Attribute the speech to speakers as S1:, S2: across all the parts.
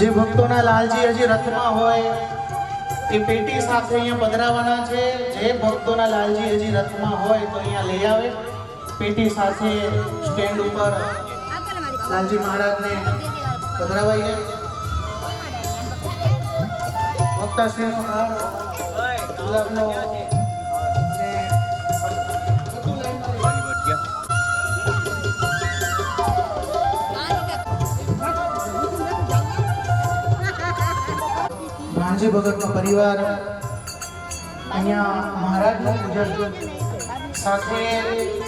S1: જે ભક્તોના લાલજી હજી રથમાં હોય, એ પેટી સાથે અહીંયા પધરાવાના છે. જે ભક્તોના લાલજી હજી રથમાં હોય તો અહીંયા લઈ આવે. પેટી સાથે સ્ટેન્ડ ઉપર લાલજી મહારાજને પધરાવાઈ જાય. વક્તાશ્રીનો હાર ગુલાબનો અને ભગતનો પરિવાર અહીંયા મહારાજનું પૂજન સાથે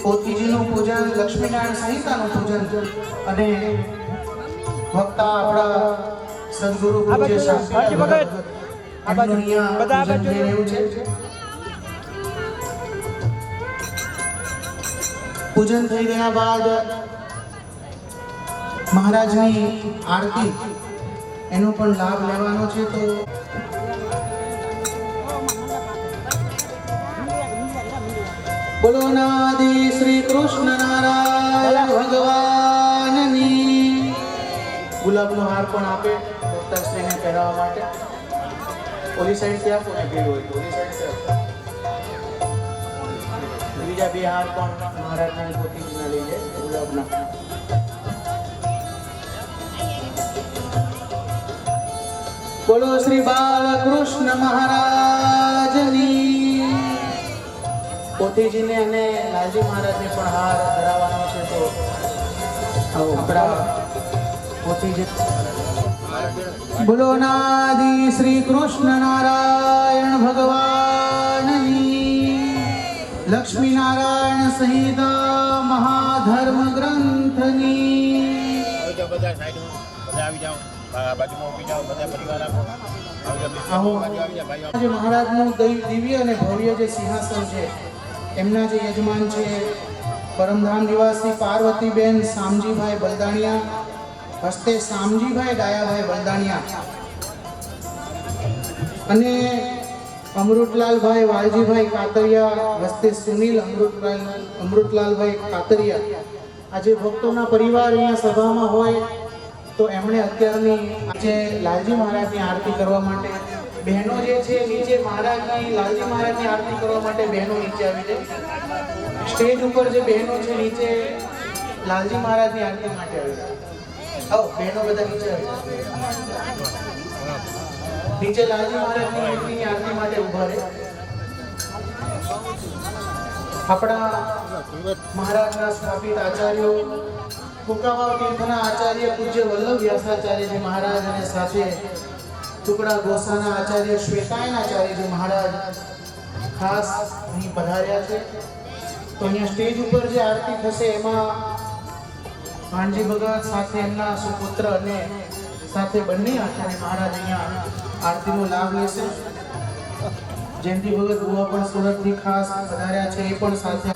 S1: પોતીજીનું પૂજન લક્ષ્મીનારાયણ સંહિતાનું પૂજન અને વક્તા આપણા સદગુરુ પૂજ્ય શાસ્ત્રી ભગત. એમનું અહીંયા પૂજન થઈ રહ્યું છે. પૂજન થઈ ગયા બાદ મહારાજની આરતી એનો પણ લાભ લેવાનો છે તો બોલો નાદી શ્રી કૃષ્ણ નારાયણ ભગવાનની. ગુલાબનો હાર પણ આપે ભક્તશ્રીને પહેરાવવા માટે. ઓલી સાઈડથી આપો ને ભીડ હોય ઓલી સાઈડથી બીજા બે હાર પણ મહારાજના પોતીના લઈ જાય ગુલાબના. બોલો શ્રી બાલકૃષ્ણ મહારાજની. પોતીજીને અને લાલજી મહારાજને પણ હાર ધરાવવાનો છે તો આપણા પોતીજી. બોલો નાદી શ્રી કૃષ્ણ નારાયણ ભગવાનની. લક્ષ્મી નારાયણ સહિત મહાધર્મ ગ્રંથની.
S2: મહારાજનું બધા બધા આવી. જાઓ
S1: મહારાજનું દિવ્ય અને ભવ્ય જે સિંહાસન છે એમના જે યજમાન છે, પરમધામ નિવાસી પાર્વતીબેન શામજીભાઈ બલદાણિયા, હસ્તે શામજીભાઈ ડાયાભાઈ બલદાણિયા અને અમૃતલાલભાઈ વાલજીભાઈ કાતરિયા, હસ્તે સુનિલ અમૃતલાલ, અમૃતલાલભાઈ કાતરિયા. આજે ભક્તોના પરિવાર અહીંયા સભામાં હોય, તો એમણે અત્યારની આજે લાલજી મહારાજની આરતી કરવા માટે બહેનો જે છે નીચે મહારાજની, લાલજી મહારાજની આરતી કરવા માટે બહેનો નીચે આવી જાય. સ્ટેજ ઉપર જે બહેનો છે, નીચે લાલજી મહારાજની આરતી માટે આવી જાય. આવો, બહેનો બધા નીચે નીચે લાલજી મહારાજની મૂર્તિની આરતી માટે ઊભા રહે. આપણા મહારાજના સ્થાપિત આચાર્યો કુકાવાવ તીર્થના આચાર્ય પૂજ્ય વલ્લભ વ્યાસાચાર્યજી મહારાજ અને સાથે ટુકડા ગોસાના આચાર્ય શ્વેતાયન આચાર્યજી મહારાજ ખાસ અહીં પધાર્યા છે. તો અહીંયા સ્ટેજ ઉપર જે આરતી થશે, એમાં ભાણજી ભગત સાથે એમના સુપુત્ર અને સાથે બંને આચાર્ય મહારાજ અહીંયા આરતીનો લાભ લેશે. જયંતિ ભગત બુવા પણ સુરતથી ખાસ પધાર્યા છે, એ પણ સાથે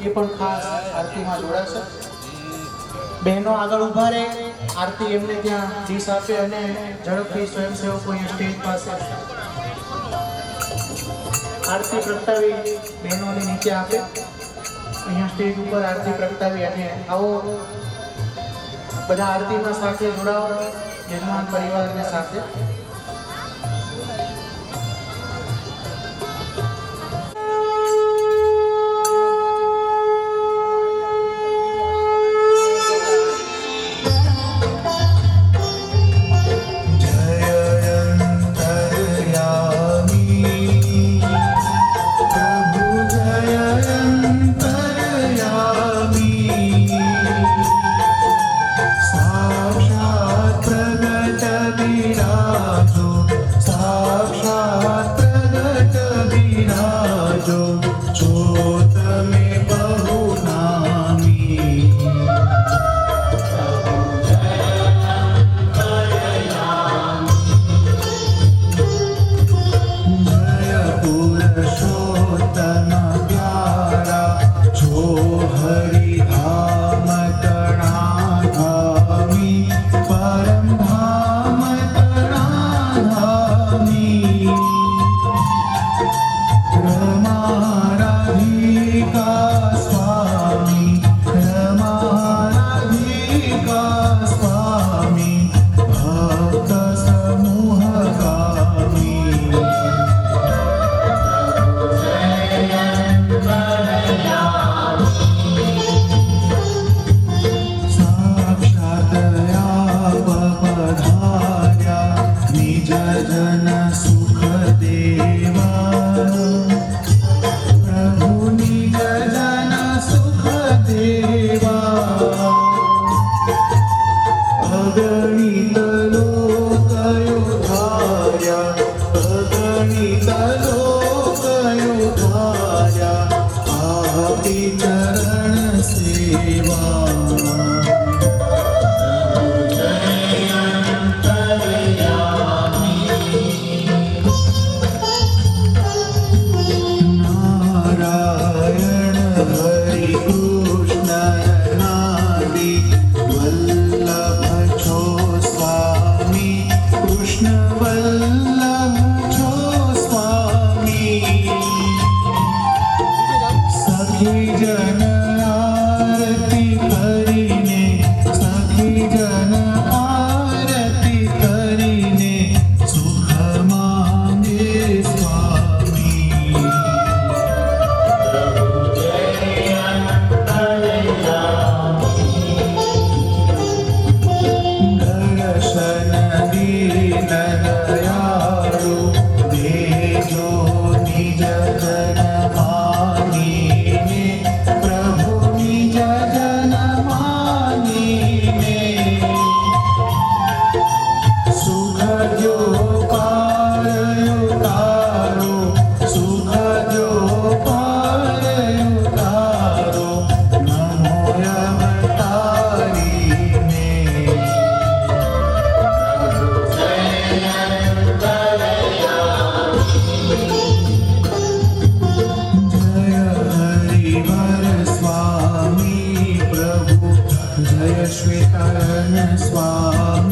S1: એ પણ ખાસ આરતીમાં જોડાશે. બહેનો આગળ ઊભા રહે. આરતી એમને ત્યાં જીસ આપે અને ઝડપથી સ્વયંસેવકો અહીંયા સ્ટેજ પાસે આરતી પ્રગટાવી બહેનોને નીચે આપે. અહીંયા સ્ટેજ ઉપર આરતી પ્રગટાવી અને આવો બધા આરતીમાં સાથે જોડાઓ યજમાન પરિવારને સાથે.
S3: the man. શ્વેતાયન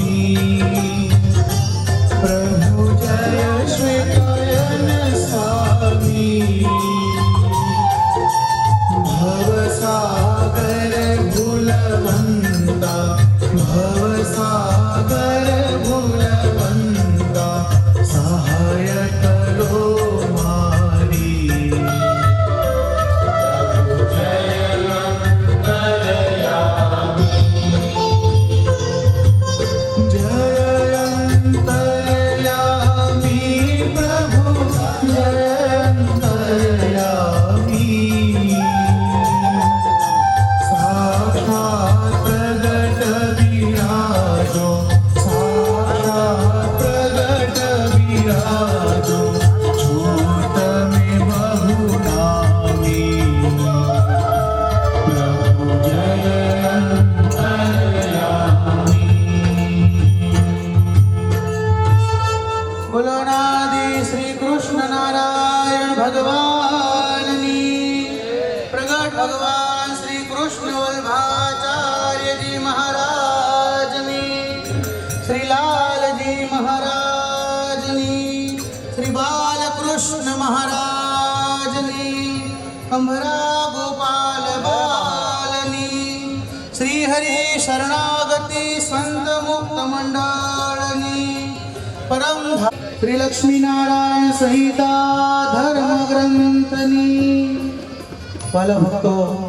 S1: ભગવાન શ્રી કૃષ્ણ વલ્ભાચાર્યજી મહારાજની, શ્રી લાલજી મહારાજની, શ્રી બાલકૃષ્ણ મહારાજની, અંબરા ગોપાલ બાલની, શ્રી હરિ શરણાગતિ સંત મુક્ત મંડળની, પરમ શ્રી લક્ષ્મીનારાયણ સંહિતા ધર્મ ગ્રંથની palamco